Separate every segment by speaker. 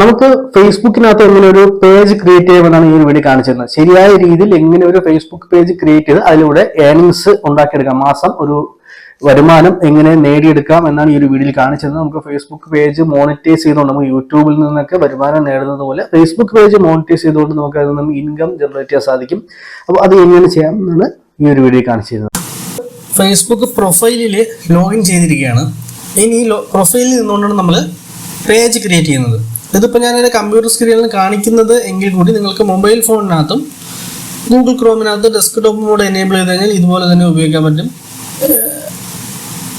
Speaker 1: നമുക്ക് ഫേസ്ബുക്കിനകത്ത് എങ്ങനെ ഒരു പേജ് ക്രിയേറ്റ് ചെയ്യുമെന്നാണ് ഈ വേണ്ടി കാണിച്ചിരുന്നത്. ശരിയായ രീതിയിൽ എങ്ങനെ ഒരു ഫേസ്ബുക്ക് പേജ് ക്രിയേറ്റ് ചെയ്ത് അതിലൂടെ ഏർണിങ്സ് ഉണ്ടാക്കിയെടുക്കാം. മാസം ഒരു വരുമാനം എങ്ങനെ നേടിയെടുക്കാം എന്നാണ് ഈ ഒരു വീഡിയോയിൽ കാണിച്ചത് നമുക്ക് ഫേസ്ബുക്ക് പേജ് മോണിറ്റൈസ് ചെയ്തുകൊണ്ട് നമുക്ക് യൂട്യൂബിൽ നിന്നൊക്കെ വരുമാനം നേടുന്നത് പോലെ ഫേസ്ബുക്ക് പേജ് മോണിറ്റൈസ് ചെയ്തുകൊണ്ട് നമുക്ക് അതിൽ നിന്ന് ഇൻകം ജനറേറ്റ് ചെയ്യാൻ സാധിക്കും. അപ്പോൾ അത് എങ്ങനെ ചെയ്യാം എന്നാണ് ഈ ഒരു വീഡിയോ കാണിച്ചിരുന്നത്.
Speaker 2: ഫേസ്ബുക്ക് പ്രൊഫൈലിൽ ലോഗിൻ ചെയ്തിരിക്കുകയാണ്. ഇനി ഈ പ്രൊഫൈലിൽ നിന്നുകൊണ്ടാണ് നമ്മൾ പേജ് ക്രിയേറ്റ് ചെയ്യുന്നത്. ഇതിപ്പോൾ ഞാൻ എന്റെ കമ്പ്യൂട്ടർ സ്ക്രീനിൽ കാണിക്കുന്നത് എങ്കിൽ കൂടി നിങ്ങൾക്ക് മൊബൈൽ ഫോണിനകത്തും ഗൂഗിൾ ക്രോമിനകത്ത് ഡെസ്ക്ടോപ്പ് മോഡ് എനേബിൾ ചെയ്ത് കഴിഞ്ഞാൽ ഇതുപോലെ തന്നെ ഉപയോഗിക്കാൻ പറ്റും.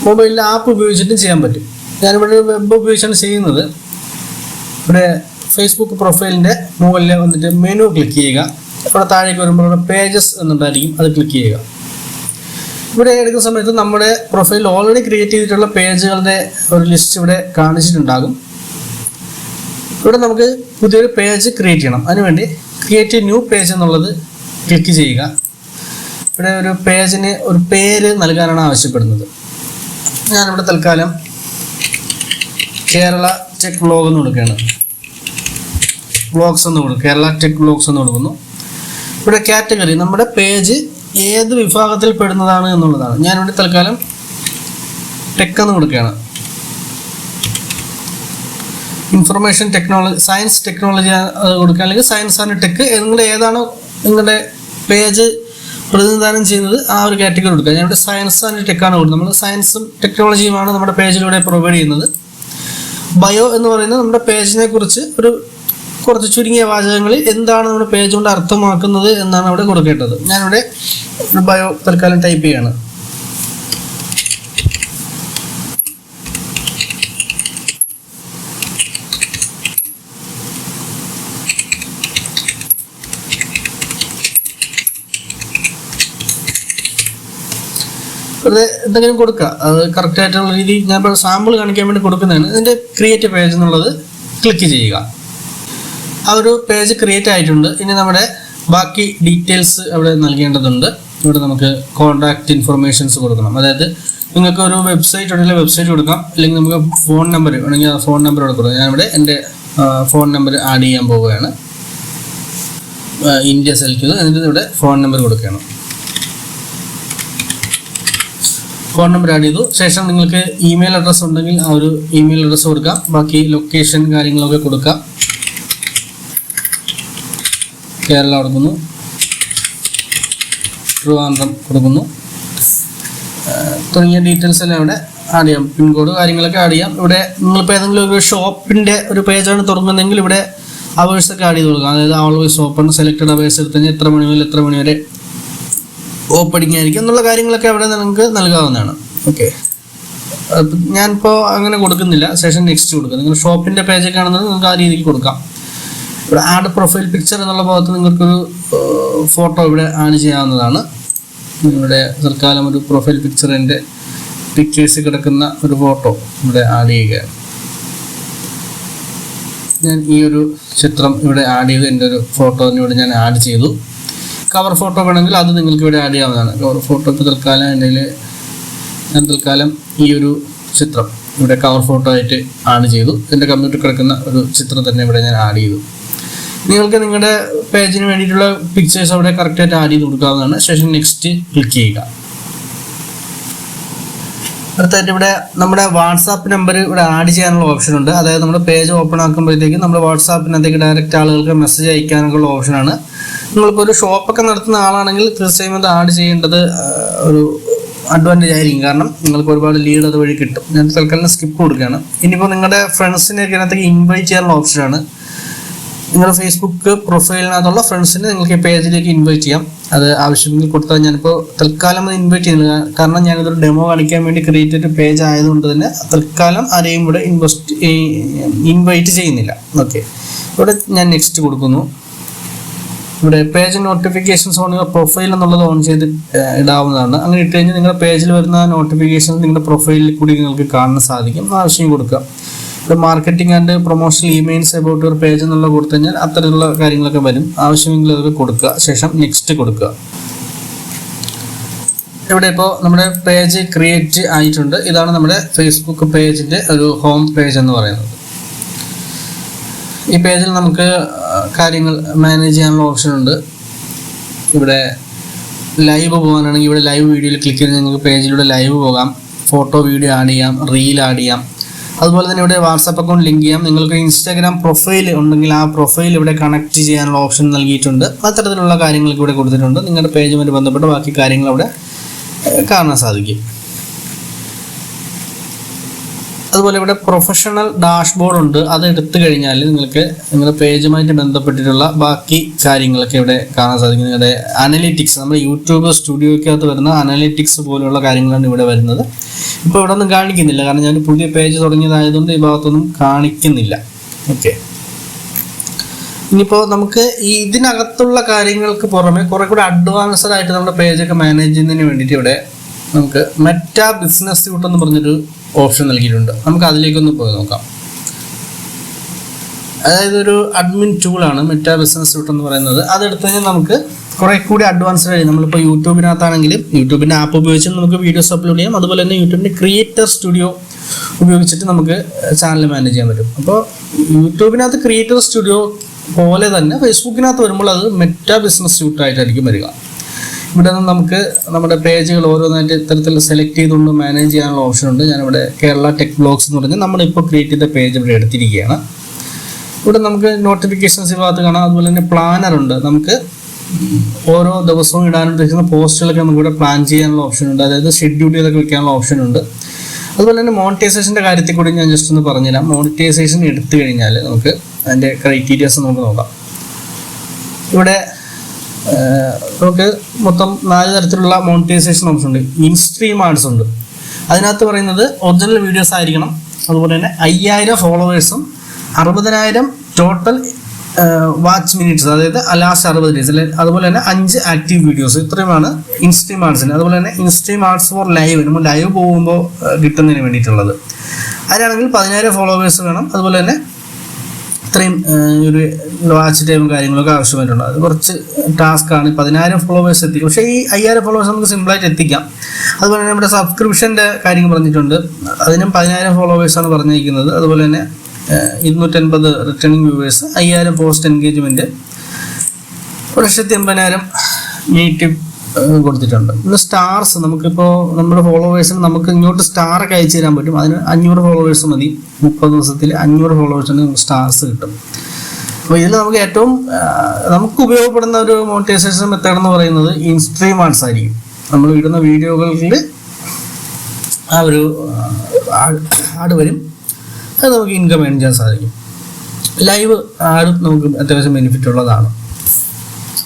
Speaker 2: മൊബൈലിൽ ആപ്പ് ഉപയോഗിച്ചിട്ടും ചെയ്യാൻ പറ്റും. ഞാനിവിടെ വെബ് ഉപയോഗിച്ചാണ് ചെയ്യുന്നത്. ഇവിടെ ഫേസ്ബുക്ക് പ്രൊഫൈലിന്റെ മുകളിൽ വന്നിട്ട് മെനു ക്ലിക്ക് ചെയ്യുക. ഇവിടെ താഴേക്ക് വരുമ്പോൾ ഇവിടെ പേജസ് എന്നുണ്ടായിരിക്കും അത് ക്ലിക്ക് ചെയ്യുക. ഇവിടെ എടുക്കുന്ന സമയത്ത് നമ്മുടെ പ്രൊഫൈൽ ഓൾറെഡി ക്രിയേറ്റ് ചെയ്തിട്ടുള്ള പേജുകളുടെ ഒരു ലിസ്റ്റ് ഇവിടെ കാണിച്ചിട്ടുണ്ടാകും. ഇവിടെ നമുക്ക് പുതിയൊരു പേജ് ക്രിയേറ്റ് ചെയ്യണം. അതിനുവേണ്ടി ക്രിയേറ്റ് ന്യൂ പേജ് എന്നുള്ളത് ക്ലിക്ക് ചെയ്യുക. ഇവിടെ ഒരു പേജിന് ഒരു പേര് നൽകാനാണ് ആവശ്യപ്പെടുന്നത്. ഞാനിവിടെ തൽക്കാലം കേരള ടെക് ബ്ലോഗ് എന്ന് കൊടുക്കുകയാണ്. ബ്ലോഗ്സ് എന്ന് കൊടുക്കും കേരള ടെക് ബ്ലോഗ്സ് എന്ന് കൊടുക്കുന്നു. ഇവിടെ കാറ്റഗറി നമ്മുടെ പേജ് ഏത് വിഭാഗത്തിൽ പെടുന്നതാണ് എന്നുള്ളതാണ്. ഞാനിവിടെ തൽക്കാലം ടെക് എന്ന് കൊടുക്കുകയാണ്. ഇൻഫർമേഷൻ ടെക്നോളജി സയൻസ് ടെക്നോളജി കൊടുക്കുക. അല്ലെങ്കിൽ സയൻസ് ആൻഡ് ടെക് നിങ്ങളുടെ ഏതാണോ നിങ്ങളുടെ പേജ് പ്രതിനിധാനം ചെയ്യുന്നത് ആ ഒരു കാറ്റഗറി കൊടുക്കുക. ഞാനിവിടെ സയൻസ് ആൻഡ് ടെക്കാണ് കൊടുക്കുന്നത്. നമ്മൾ സയൻസും ടെക്നോളജിയുമാണ് നമ്മുടെ പേജിലൂടെ പ്രൊവൈഡ് ചെയ്യുന്നത്. ബയോ എന്ന് പറയുന്നത് നമ്മുടെ പേജിനെ കുറിച്ച് ഒരു കുറച്ച് ചുരുങ്ങിയ വാചകങ്ങളിൽ എന്താണ് നമ്മുടെ പേജ് കൊണ്ട് അർത്ഥമാക്കുന്നത് എന്നാണ് അവിടെ കൊടുക്കേണ്ടത്. ഞാനിവിടെ ബയോ തൽക്കാലം ടൈപ്പ് ചെയ്യാണ്. വെറുതെ എന്തെങ്കിലും കൊടുക്കുക അത് കറക്റ്റ് ആയിട്ടുള്ള രീതി ഞാൻ ഇപ്പോൾ സാമ്പിൾ കാണിക്കാൻ വേണ്ടി കൊടുക്കുന്നതാണ്. ഇതിന്റെ ക്രിയേറ്റ് പേജ് എന്നുള്ളത് ക്ലിക്ക് ചെയ്യുക. ആ ഒരു പേജ് ക്രിയേറ്റ് ആയിട്ടുണ്ട്. ഇനി നമ്മുടെ ബാക്കി ഡീറ്റെയിൽസ് അവിടെ നൽകേണ്ടതുണ്ട്. ഇവിടെ നമുക്ക് കോൺടാക്റ്റ് ഇൻഫർമേഷൻസ് കൊടുക്കണം. അതായത് നിങ്ങൾക്ക് ഒരു വെബ്സൈറ്റ് ഉണ്ടെങ്കിൽ വെബ്സൈറ്റ് കൊടുക്കാം. അല്ലെങ്കിൽ നമുക്ക് ഫോൺ നമ്പർ വേണമെങ്കിൽ ആ ഫോൺ നമ്പർ കൊടുക്കാം. ഞാനിവിടെ എന്റെ ഫോൺ നമ്പർ ആഡ് ചെയ്യാൻ പോവുകയാണ്. ഇന്ത്യ സെലക്ട് ചെയ്തു എന്നിട്ട് ഇവിടെ ഫോൺ നമ്പർ കൊടുക്കുകയാണ്. ഫോൺ നമ്പർ ആഡ് ചെയ്തു. ശേഷം നിങ്ങൾക്ക് ഇമെയിൽ അഡ്രസ്സ് ഉണ്ടെങ്കിൽ ആ ഒരു ഇമെയിൽ അഡ്രസ്സ് കൊടുക്കാം. ബാക്കി ലൊക്കേഷൻ കാര്യങ്ങളൊക്കെ കൊടുക്കാം. കേരള കൊടുക്കുന്നു. ട്രിവാൻഡ്രം കൊടുക്കുന്നു. തുടങ്ങിയ ഡീറ്റെയിൽസ് എല്ലാം ഇവിടെ ആഡ് ചെയ്യാം. പിൻകോഡ് കാര്യങ്ങളൊക്കെ ആഡ് ചെയ്യാം. ഇവിടെ നിങ്ങളിപ്പോൾ ഏതെങ്കിലും ഒരു ഷോപ്പിന്റെ ഒരു പേജാണ് തുടങ്ങുന്നതെങ്കിൽ ഇവിടെ അവേഴ്സൊക്കെ ആഡ് ചെയ്ത് കൊടുക്കാം. അതായത് ഓൾവേസ് ഓപ്പൺ സെലക്ടഡ് അവേഴ്സ് എടുത്ത് കഴിഞ്ഞാൽ എത്ര മണി മുതൽ എത്ര മണി വരെ ഓപ്പണിംഗ് ആയിരിക്കും എന്നുള്ള കാര്യങ്ങളൊക്കെ അവിടെ നിങ്ങൾക്ക് നൽകാവുന്നതാണ്. ഓക്കെ. ഞാനിപ്പോൾ അങ്ങനെ കൊടുക്കുന്നില്ല. സെഷൻ നെക്സ്റ്റ് കൊടുക്കുക നിങ്ങൾ ഷോപ്പിന്റെ പേജൊക്കെ ആണെന്ന് നിങ്ങൾക്ക് ആ രീതിക്ക് കൊടുക്കാം. ഇവിടെ ആഡ് പ്രൊഫൈൽ പിക്ചർ എന്നുള്ള ഭാഗത്ത് നിങ്ങൾക്കൊരു ഫോട്ടോ ഇവിടെ ആഡ് ചെയ്യാവുന്നതാണ്. നിങ്ങളുടെ തൽക്കാലം ഒരു പ്രൊഫൈൽ പിക്ചറിന്റെ പിക്ചേഴ്സ് കിടക്കുന്ന ഒരു ഫോട്ടോ ഇവിടെ ആഡ് ചെയ്യുകയാണ്. ഞാൻ ഈ ഒരു ചിത്രം ഇവിടെ ആഡ് ചെയ്ത് എന്റെ ഒരു ഫോട്ടോ ഇവിടെ ഞാൻ ആഡ് ചെയ്തു. കവർ ഫോട്ടോ വേണമെങ്കിൽ അത് നിങ്ങൾക്ക് ഇവിടെ ആഡ് ചെയ്യാവുന്നതാണ്. കവർ ഫോട്ടോ ഇപ്പോൾ തൽക്കാലം എന്റെ ഞാൻ തൽക്കാലം ഈ ഒരു ചിത്രം ഇവിടെ കവർ ഫോട്ടോ ആയിട്ട് ആഡ് ചെയ്തു. എന്റെ കമ്പ്യൂട്ടർ കിടക്കുന്ന ഒരു ചിത്രം തന്നെ ഇവിടെ ഞാൻ ആഡ് ചെയ്തു. നിങ്ങൾക്ക് നിങ്ങളുടെ പേജിന് വേണ്ടിയിട്ടുള്ള പിക്ചേഴ്സ് അവിടെ കറക്റ്റായിട്ട് ആഡ് ചെയ്ത് കൊടുക്കാവുന്നതാണ്. ശേഷം നെക്സ്റ്റ് ക്ലിക്ക് ചെയ്യുക. അടുത്തായിട്ട് ഇവിടെ നമ്മുടെ വാട്സാപ്പ് നമ്പർ ഇവിടെ ആഡ് ചെയ്യാനുള്ള ഓപ്ഷൻ ഉണ്ട്. അതായത് നമ്മുടെ പേജ് ഓപ്പൺ ആക്കുമ്പോഴത്തേക്കും നമ്മുടെ വാട്സാപ്പിനകത്തേക്ക് ഡയറക്റ്റ് ആളുകൾക്ക് മെസ്സേജ് അയക്കാനൊക്കെയുള്ള ഓപ്ഷനാണ് നിങ്ങളിപ്പോൾ ഒരു ഷോപ്പൊക്കെ നടത്തുന്ന ആളാണെങ്കിൽ തീർച്ചയായും അത് ആഡ് ചെയ്യേണ്ടത് ഒരു അഡ്വാന്റേജ് ആയിരിക്കും. കാരണം നിങ്ങൾക്ക് ഒരുപാട് ലീഡ് അതുവഴി കിട്ടും. ഞാൻ തൽക്കാലം സ്കിപ്പ് കൊടുക്കുകയാണ്. ഇനിയിപ്പോൾ നിങ്ങളുടെ ഫ്രണ്ട്സിനെ ഇതിനകത്തേക്ക് ഇൻവൈറ്റ് ചെയ്യാനുള്ള ഓപ്ഷനാണ് നിങ്ങളുടെ ഫേസ്ബുക്ക് പ്രൊഫൈലിനകത്തുള്ള ഫ്രണ്ട്സിനെ നിങ്ങൾക്ക് ഈ പേജിലേക്ക് ഇൻവൈറ്റ് ചെയ്യാം. അത് ആവശ്യമെങ്കിൽ കൊടുത്താൽ ഞാനിപ്പോൾ തൽക്കാലം അത് ഇൻവൈറ്റ് ചെയ്യുന്നില്ല. കാരണം ഞാനിതൊരു ഡെമോ കാണിക്കാൻ വേണ്ടി ക്രിയേറ്റ് ചെയ്ത പേജ് ആയതുകൊണ്ട് തന്നെ തൽക്കാലം ആരെയും ഇവിടെ ഇൻവെസ്റ്റ് ഇൻവൈറ്റ് ചെയ്യുന്നില്ല. ഓക്കെ ഇവിടെ ഞാൻ നെക്സ്റ്റ് കൊടുക്കുന്നു. ഇവിടെ page notifications on your profile എന്നുള്ളത് ഓൺ ചെയ്ത് ഇടാവുന്നതാണ്. അങ്ങനെ ഇട്ട് കഴിഞ്ഞാൽ നിങ്ങളുടെ പേജിൽ വരുന്ന നോട്ടിഫിക്കേഷൻ നിങ്ങളുടെ പ്രൊഫൈലിൽ കൂടി നിങ്ങൾക്ക് കാണാൻ സാധിക്കും. ആവശ്യം കൊടുക്കുക. ഇവിടെ marketing and promotional emails about your page എന്നുള്ള കൊടുത്തു കഴിഞ്ഞാൽ അത്തരത്തിലുള്ള കാര്യങ്ങളൊക്കെ വരും. ആവശ്യമെങ്കിൽ അതൊക്കെ കൊടുക്കുക. ശേഷം നെക്സ്റ്റ് കൊടുക്കുക. ഇവിടെ ഇപ്പോൾ നമ്മുടെ പേജ് ക്രിയേറ്റ് ആയിട്ടുണ്ട്. ഇതാണ് നമ്മുടെ ഫേസ്ബുക്ക് പേജിന്റെ ഒരു ഹോം പേജ് എന്ന് പറയുന്നത്. ഈ പേജിൽ നമുക്ക് കാര്യങ്ങൾ മാനേജ് ചെയ്യാനുള്ള ഓപ്ഷൻ ഉണ്ട്. ഇവിടെ ലൈവ് പോകാനാണെങ്കിൽ ഇവിടെ ലൈവ് വീഡിയോയിൽ ക്ലിക്ക് ചെയ്ത് നിങ്ങൾക്ക് പേജിലൂടെ ലൈവ് പോകാം. ഫോട്ടോ വീഡിയോ ആഡ് ചെയ്യാം റീൽ ആഡ് ചെയ്യാം. അതുപോലെ തന്നെ ഇവിടെ വാട്സാപ്പ് അക്കൗണ്ട് ലിങ്ക് ചെയ്യാം. നിങ്ങൾക്ക് ഇൻസ്റ്റാഗ്രാം പ്രൊഫൈൽ ഉണ്ടെങ്കിൽ ആ പ്രൊഫൈൽ ഇവിടെ കണക്ട് ചെയ്യാനുള്ള ഓപ്ഷൻ നൽകിയിട്ടുണ്ട്. അത്തരത്തിലുള്ള കാര്യങ്ങളൊക്കെ ഇവിടെ കൊടുത്തിട്ടുണ്ട്. നിങ്ങളുടെ പേജുമായിട്ട് ബന്ധപ്പെട്ട് ബാക്കി കാര്യങ്ങൾ അവിടെ കാണാൻ സാധിക്കും. അതുപോലെ ഇവിടെ പ്രൊഫഷണൽ ഡാഷ്ബോർഡ് ഉണ്ട്. അത് എടുത്തു കഴിഞ്ഞാൽ നിങ്ങൾക്ക് നിങ്ങളുടെ പേജുമായിട്ട് ബന്ധപ്പെട്ടിട്ടുള്ള ബാക്കി കാര്യങ്ങളൊക്കെ ഇവിടെ കാണാൻ സാധിക്കും. നിങ്ങളുടെ അനലിറ്റിക്സ് നമ്മുടെ യൂട്യൂബ് സ്റ്റുഡിയോയ്ക്കകത്ത് വരുന്ന അനലിറ്റിക്സ് പോലുള്ള കാര്യങ്ങളാണ് ഇവിടെ വരുന്നത്. ഇപ്പോൾ ഇവിടെ ഒന്നും കാണിക്കുന്നില്ല. കാരണം ഞാൻ പുതിയ പേജ് തുടങ്ങിയതായതുകൊണ്ട് ഈ ഭാഗത്തൊന്നും കാണിക്കുന്നില്ല. ഓക്കെ ഇനിയിപ്പോൾ നമുക്ക് ഇതിനകത്തുള്ള കാര്യങ്ങൾക്ക് പുറമെ കുറെ കൂടെ അഡ്വാൻസ്ഡ് ആയിട്ട് നമ്മുടെ പേജൊക്കെ മാനേജ് ചെയ്യുന്നതിന് വേണ്ടിയിട്ട് ഇവിടെ നമുക്ക് മെറ്റ ബിസിനസ് സ്യൂട്ട് എന്ന് പറഞ്ഞൊരു ഓപ്ഷൻ നൽകിയിട്ടുണ്ട്. നമുക്ക് അതിലേക്കൊന്ന് പോയി നോക്കാം. അതായത് ഒരു അഡ്മിൻ ടൂളാണ് മെറ്റ ബിസിനസ് സ്യൂട്ട് എന്ന് പറയുന്നത്. അതെടുത്ത് കഴിഞ്ഞാൽ നമുക്ക് കുറെ കൂടി അഡ്വാൻസ്ഡ് ആയി നമ്മളിപ്പോൾ യൂട്യൂബിനകത്താണെങ്കിലും യൂട്യൂബിന്റെ ആപ്പ് ഉപയോഗിച്ച് നമുക്ക് വീഡിയോസ് അപ്ലോഡ് ചെയ്യാം. അതുപോലെ തന്നെ യൂട്യൂബിന്റെ ക്രിയേറ്റർ സ്റ്റുഡിയോ ഉപയോഗിച്ചിട്ട് നമുക്ക് ചാനൽ മാനേജ് ചെയ്യാൻ പറ്റും. അപ്പോൾ യൂട്യൂബിനകത്ത് ക്രിയേറ്റർ സ്റ്റുഡിയോ പോലെ തന്നെ ഫേസ്ബുക്കിനകത്ത് വരുമ്പോൾ അത് മെറ്റ ബിസിനസ് സ്യൂട്ടായിട്ടായിരിക്കും വരിക. ഇവിടെ നിന്ന് നമുക്ക് നമ്മുടെ പേജുകൾ ഓരോന്നായിട്ട് ഇത്തരത്തിൽ സെലക്ട് ചെയ്തുകൊണ്ട് മാനേജ് ചെയ്യാനുള്ള ഓപ്ഷൻ ഉണ്ട്. ഞാനിവിടെ കേരള ടെക് ബ്ലോഗ്സ് എന്ന് പറഞ്ഞ് നമ്മളിപ്പോൾ ക്രിയേറ്റ് ചെയ്ത പേജ് ഇവിടെ എടുത്തിരിക്കുകയാണ്. ഇവിടെ നമുക്ക് നോട്ടിഫിക്കേഷൻസ് ഭാഗത്ത് കാണാം. അതുപോലെ തന്നെ പ്ലാനർ ഉണ്ട്. നമുക്ക് ഓരോ ദിവസവും ഇടാൻ ഉദ്ദേശിക്കുന്ന പോസ്റ്റുകളൊക്കെ നമുക്ക് ഇവിടെ പ്ലാൻ ചെയ്യാനുള്ള ഓപ്ഷൻ ഉണ്ട്. അതായത് ഷെഡ്യൂൾ ചെയ്തൊക്കെ വെക്കാനുള്ള ഓപ്ഷൻ ഉണ്ട്. അതുപോലെ തന്നെ മോണിറ്റൈസേഷന്റെ കാര്യത്തിൽ കൂടി ഞാൻ ജസ്റ്റ് ഒന്ന് പറഞ്ഞുതരാം. മോണിറ്റൈസേഷൻ എടുത്തു കഴിഞ്ഞാൽ നമുക്ക് അതിന്റെ ക്രൈറ്റീരിയാസ് നമുക്ക് നോക്കാം. ഇവിടെ നമുക്ക് മൊത്തം നാല് തരത്തിലുള്ള മോണിറ്റൈസേഷൻ ഓപ്ഷൻ ഉണ്ട്. ഇൻസ്ട്രീം ആഡ്സ് ഉണ്ട്. അതിനകത്ത് പറയുന്നത് ഒറിജിനൽ വീഡിയോസ് ആയിരിക്കണം. അതുപോലെ തന്നെ അയ്യായിരം ഫോളോവേഴ്സും അറുപതിനായിരം ടോട്ടൽ വാച്ച് മിനിറ്റ്സ് അതായത് ലാസ്റ്റ് അറുപത് ഡേയ്സ് അതുപോലെ തന്നെ അഞ്ച് ആക്റ്റീവ് വീഡിയോസ് ഇത്രയുമാണ് ഇൻസ്ട്രീം ആർട്സിന് അതുപോലെ തന്നെ ഇൻസ്ട്രീം ആർട്സ് ഫോർ ലൈവ് നമ്മൾ ലൈവ് പോകുമ്പോൾ കിട്ടുന്നതിന് വേണ്ടിയിട്ടുള്ളത്. അതിനാണെങ്കിൽ പതിനായിരം ഫോളോവേഴ്സ് വേണം. അതുപോലെ തന്നെ ഇത്രയും ഒരു വാച്ച് ടൈമും കാര്യങ്ങളൊക്കെ ആവശ്യമായിട്ടുണ്ട്. അത് കുറച്ച് ടാസ്ക് ആണ്. പതിനായിരം ഫോളോവേഴ്സ് എത്തിക്കും പക്ഷേ ഈ അയ്യായിരം ഫോളോവേഴ്സ് നമുക്ക് സിമ്പിളായിട്ട് എത്തിക്കാം. അതുപോലെ തന്നെ നമ്മുടെ സബ്സ്ക്രിപ്ഷന്റെ കാര്യങ്ങൾ പറഞ്ഞിട്ടുണ്ട്. അതിനും പതിനായിരം ഫോളോവേഴ്സാണ് പറഞ്ഞിരിക്കുന്നത്. അതുപോലെ തന്നെ ഇരുന്നൂറ്റൻപത് റിട്ടേണിംഗ് വ്യൂവേഴ്സ് അയ്യായിരം പോസ്റ്റ് എൻഗേജ്മെന്റ് ഒരു ലക്ഷത്തി എൺപതിനായിരം മിനിറ്റ് കൊടുത്തിട്ടുണ്ട്. പിന്നെ സ്റ്റാർസ് നമുക്കിപ്പോൾ നമ്മുടെ ഫോളോവേഴ്സിന് നമുക്ക് ഇങ്ങോട്ട് സ്റ്റാറൊക്കെ അയച്ചു തരാൻ പറ്റും. അതിന് അഞ്ഞൂറ് ഫോളോവേഴ്സ് മതി. മുപ്പത് ദിവസത്തിൽ അഞ്ഞൂറ് ഫോളോവേഴ്സിന് നമുക്ക് സ്റ്റാർസ് കിട്ടും. അപ്പോൾ ഇതിൽ നമുക്ക് ഏറ്റവും നമുക്ക് ഉപയോഗപ്പെടുന്ന ഒരു മോണിറ്റൈസേഷൻ മെത്തേഡ് എന്ന് പറയുന്നത് ഇൻസ്ട്രീം ആർട്സ് ആയിരിക്കും. നമ്മൾ ഇടുന്ന വീഡിയോകളിൽ ആ ഒരു ആഡ് വരും. അത് നമുക്ക് ഇൻകം ഏൺ ചെയ്യാൻ സാധിക്കും. ലൈവ് ആഡും നമുക്ക് അത്യാവശ്യം ബെനിഫിറ്റ് ഉള്ളതാണ്.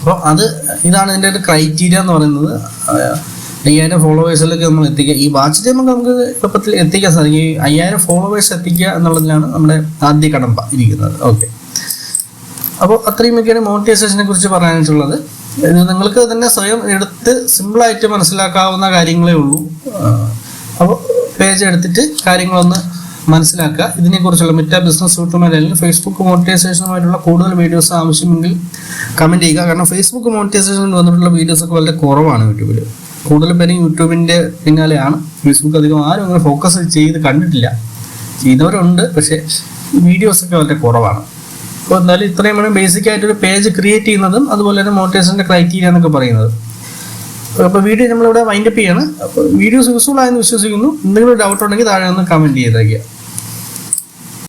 Speaker 2: അപ്പോൾ അത് ഇതാണ് ഇതിന്റെ ഒരു ക്രൈറ്റീരിയ എന്ന് പറയുന്നത്. അയ്യായിരം ഫോളോവേഴ്സിലേക്ക് നമ്മൾ എത്തിക്കുക. ഈ വാച്ച് ടൈം ഒക്കെ നമുക്ക് എളുപ്പത്തിൽ എത്തിക്കാൻ സാധിക്കും. ഈ അയ്യായിരം ഫോളോവേഴ്സ് എത്തിക്കുക എന്നുള്ളതിലാണ് നമ്മുടെ ആദ്യ കടമ്പ ഇരിക്കുന്നത്. ഓക്കെ അപ്പോൾ അത്രയും അത്രയുമൊക്കെയാണ് മോണിറ്റൈസേഷനെ കുറിച്ച് പറയാനായിട്ടുള്ളത്. നിങ്ങൾക്ക് തന്നെ സ്വയം എടുത്ത് സിമ്പിളായിട്ട് മനസ്സിലാക്കാവുന്ന കാര്യങ്ങളേ ഉള്ളൂ. അപ്പോൾ പേജ് എടുത്തിട്ട് കാര്യങ്ങളൊന്ന് മനസ്സിലാക്കുക. ഇതിനെക്കുറിച്ചുള്ള മിറ്റ ബിസിനസ് സൂട്ടുമാർ അല്ലെങ്കിൽ ഫേസ്ബുക്ക് മോണിറ്റൈസേഷനുമായിട്ടുള്ള കൂടുതൽ വീഡിയോസ് ആവശ്യമെങ്കിൽ കമന്റ് ചെയ്യുക. കാരണം ഫേസ്ബുക്ക് മോണിറ്റൈസേഷനിൽ വന്നിട്ടുള്ള വീഡിയോസ് ഒക്കെ വളരെ കുറവാണ് യൂട്യൂബിൽ. കൂടുതൽ പേരും യൂട്യൂബിന്റെ പിന്നാലെയാണ്. ഫേസ്ബുക്ക് അധികം ആരും അങ്ങനെ ഫോക്കസ് ചെയ്ത് കണ്ടിട്ടില്ല. ചെയ്തവരുണ്ട് പക്ഷേ വീഡിയോസ് ഒക്കെ വളരെ കുറവാണ്. അപ്പോൾ എന്തായാലും ഇത്രയും ബേസിക് ആയിട്ടൊരു പേജ് ക്രിയേറ്റ് ചെയ്യുന്നതും അതുപോലെ തന്നെ മോട്ടിവേഷന്റെ ക്രൈറ്റീരിയ എന്നൊക്കെ പറയുന്നത്. അപ്പോൾ വീഡിയോ നമ്മളിവിടെ വൈൻഡപ്പ് ചെയ്യാണ്. അപ്പോൾ വീഡിയോസ് യൂസ്ഫുൾ ആയെന്ന് വിശ്വസിക്കുന്നു. എന്തെങ്കിലും ഡൗട്ട് ഉണ്ടെങ്കിൽ താഴെ ഒന്ന് കമന്റ് ചെയ്തേക്കുക